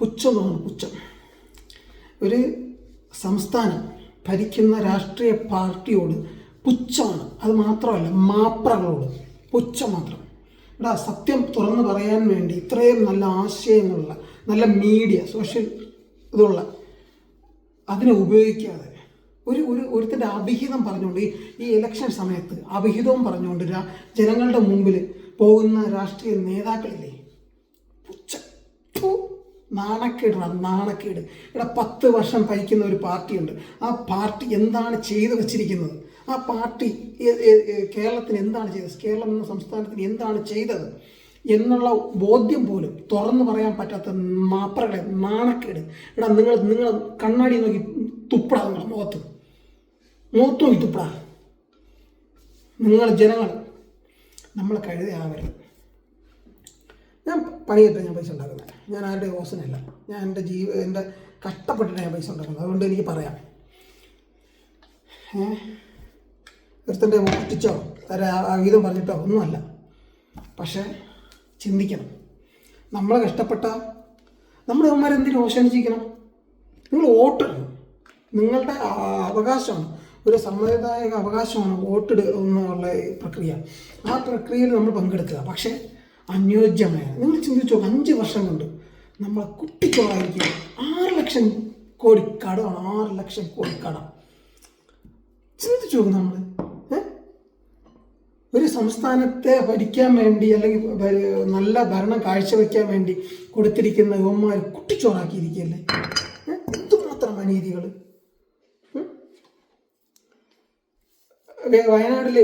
പുച്ഛം തോന്നുന്നു പുച്ഛം. ഒരു സംസ്ഥാനം ഭരിക്കുന്ന രാഷ്ട്രീയ പാർട്ടിയോട് പുച്ഛമാണ്. അത് മാത്രമല്ല മാപ്രകളോട് പുച്ഛം മാത്രം. ഇവിടെ സത്യം തുറന്നു പറയാൻ വേണ്ടി ഇത്രയും നല്ല ആശയങ്ങളുള്ള നല്ല മീഡിയ സോഷ്യൽ ഇതുള്ള അതിനെ ഉപയോഗിക്കാതെ ഒരു ഒരു ഒരുത്തിന്റെ അഭിഹിതം പറഞ്ഞുകൊണ്ട് ഈ ഇലക്ഷൻ സമയത്ത് അഭിഹിതവും പറഞ്ഞുകൊണ്ട് ജനങ്ങളുടെ മുമ്പിൽ പോകുന്ന രാഷ്ട്രീയ നേതാക്കളില്ലേ? പുച്ഛ. നാണക്കേടാ നാണക്കേട്. ഇവിടെ പത്ത് വർഷം ഭരിക്കുന്ന ഒരു പാർട്ടിയുണ്ട്. ആ പാർട്ടി എന്താണ് ചെയ്തു വച്ചിരിക്കുന്നത്? ആ പാർട്ടി കേരളത്തിന് എന്താണ് ചെയ്തത്? കേരളം എന്ന സംസ്ഥാനത്തിന് എന്താണ് ചെയ്തത്? എന്നുള്ള ബോധ്യം പോലും തുറന്നു പറയാൻ പറ്റാത്ത മാപ്പറകളെ നാണക്കേട്. എടാ നിങ്ങൾ നിങ്ങൾ കണ്ണാടി നോക്കി തുപ്പടാ നിങ്ങൾ മുഖത്ത്. മുഖത്ത് നോക്കി തുപ്പടാ. നിങ്ങൾ ജനങ്ങൾ നമ്മളെ നമ്മൾ കഴുതയാവരുത് ഞാൻ പണിയിട്ട് ഞാൻ പൈസ ഉണ്ടാക്കുന്നില്ല ഞാൻ ആരുടെ ഓസനല്ല ഞാൻ എന്റെ ജീവ എന്റെ കഷ്ടപ്പെട്ടിട്ട് ഞാൻ പൈസ ഉണ്ടാക്കുന്നത്. അതുകൊണ്ട് എനിക്ക് പറയാം. ഒരുത്തന്റെ മോഷ്ടിച്ചോ അവിധം പറഞ്ഞിട്ടോ? ഒന്നുമല്ല. പക്ഷേ ചിന്തിക്കണം. നമ്മളെ കഷ്ടപ്പെട്ട നമ്മുടെ അവന്മാരെന്തിനു ഓശാനിച്ചിരിക്കണം നിങ്ങൾ വോട്ട് നിങ്ങളുടെ അവകാശമാണ്. ഒരു സമ്മതിദായക അവകാശമാണ് വോട്ടിടുക എന്നുള്ള പ്രക്രിയ. ആ പ്രക്രിയയിൽ നമ്മൾ പങ്കെടുക്കുക. പക്ഷേ അനുയോജ്യമായ. നിങ്ങൾ ചിന്തിച്ചു അഞ്ച് വർഷം കൊണ്ട് നമ്മളെ കുട്ടിച്ചോറായിരിക്കും. ആറ് ലക്ഷം കോടി കടമാണ് ആറ് ലക്ഷം കോടി കടം ചിന്തിച്ചു നോക്കും നമ്മൾ ഒരു സംസ്ഥാനത്തെ ഭരിക്കാൻ വേണ്ടി അല്ലെങ്കിൽ നല്ല ഭരണം കാഴ്ചവെക്കാൻ വേണ്ടി കൊടുത്തിരിക്കുന്ന യുവന്മാർ കുട്ടിച്ചോറാക്കിയിരിക്കുകയല്ലേ? എന്തുമാത്രം അനീതികൾ വയനാട്ടിൽ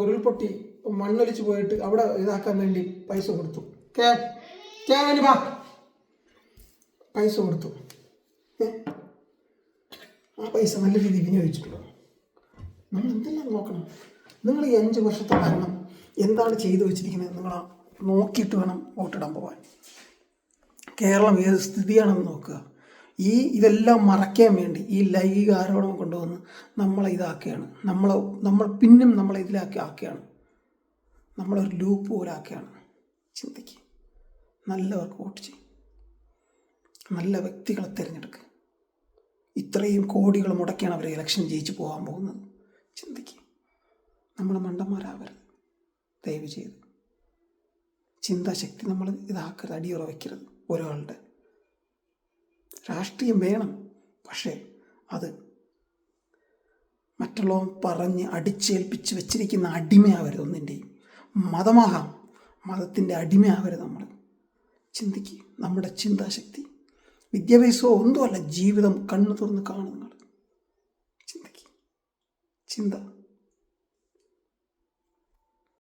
ഉരുൾപൊട്ടി മണ്ണൊലിച്ച് പോയിട്ട് അവിടെ ഇതാക്കാൻ വേണ്ടി പൈസ കൊടുത്തു. കേ വാ പൈസ കൊടുത്തു. ആ പൈസ നല്ല രീതിയിൽ വിനിയോഗിച്ചിട്ടുണ്ടോ? നമ്മൾ എന്തെല്ലാം നോക്കണം? നിങ്ങൾ ഈ അഞ്ച് വർഷത്തെ ഭരണം എന്താണ് ചെയ്തു വെച്ചിരിക്കുന്നത് നിങ്ങൾ നോക്കിയിട്ട് വേണം വോട്ടിടാൻ പോകാൻ കേരളം ഏത് സ്ഥിതിയാണെന്ന് നോക്കുക. ഈ ഇതെല്ലാം മറയ്ക്കാൻ വേണ്ടി ഈ ലൈംഗിക ആരോപണം കൊണ്ടുവന്ന് നമ്മളെ ഇതാക്കുകയാണ്. നമ്മളെ നമ്മൾ പിന്നും നമ്മളെ ഇതിലാക്കി ആക്കുകയാണ്. നമ്മളൊരു ലൂപ്പ് പോലെ ആക്കുകയാണ് ചിന്തിക്കുക നല്ലവർക്ക് വോട്ട് ചെയ്യും. നല്ല വ്യക്തികളെ തിരഞ്ഞെടുക്കുക ഇത്രയും കോടികൾ മുടക്കിയാണ് അവർ ഇലക്ഷൻ ജയിച്ച് പോകാൻ പോകുന്നത്. ചിന്തിക്കുക നമ്മൾ മണ്ടന്മാരാവരുത്. ദയവ് ചെയ്ത്. ചിന്താശക്തി നമ്മൾ ഇതാക്കരുത് അടിയുറ വയ്ക്കരുത് ഒരാളുടെ. രാഷ്ട്രീയം വേണം. പക്ഷേ അത് മറ്റുള്ളവൻ പറഞ്ഞ് അടിച്ചേൽപ്പിച്ച് വെച്ചിരിക്കുന്ന അടിമയാവരുത് ഒന്നിന്റെയും മതമാകാം. മതത്തിന്റെ അടിമയാകരുത് നമ്മൾ ചിന്തിക്കുക നമ്മുടെ ചിന്താശക്തി. വിദ്യാഭ്യാസമോ ഒന്നുമല്ല ജീവിതം കണ്ണു തുറന്ന് കാണുന്നത് ചിന്തിക്കുക ചിന്ത.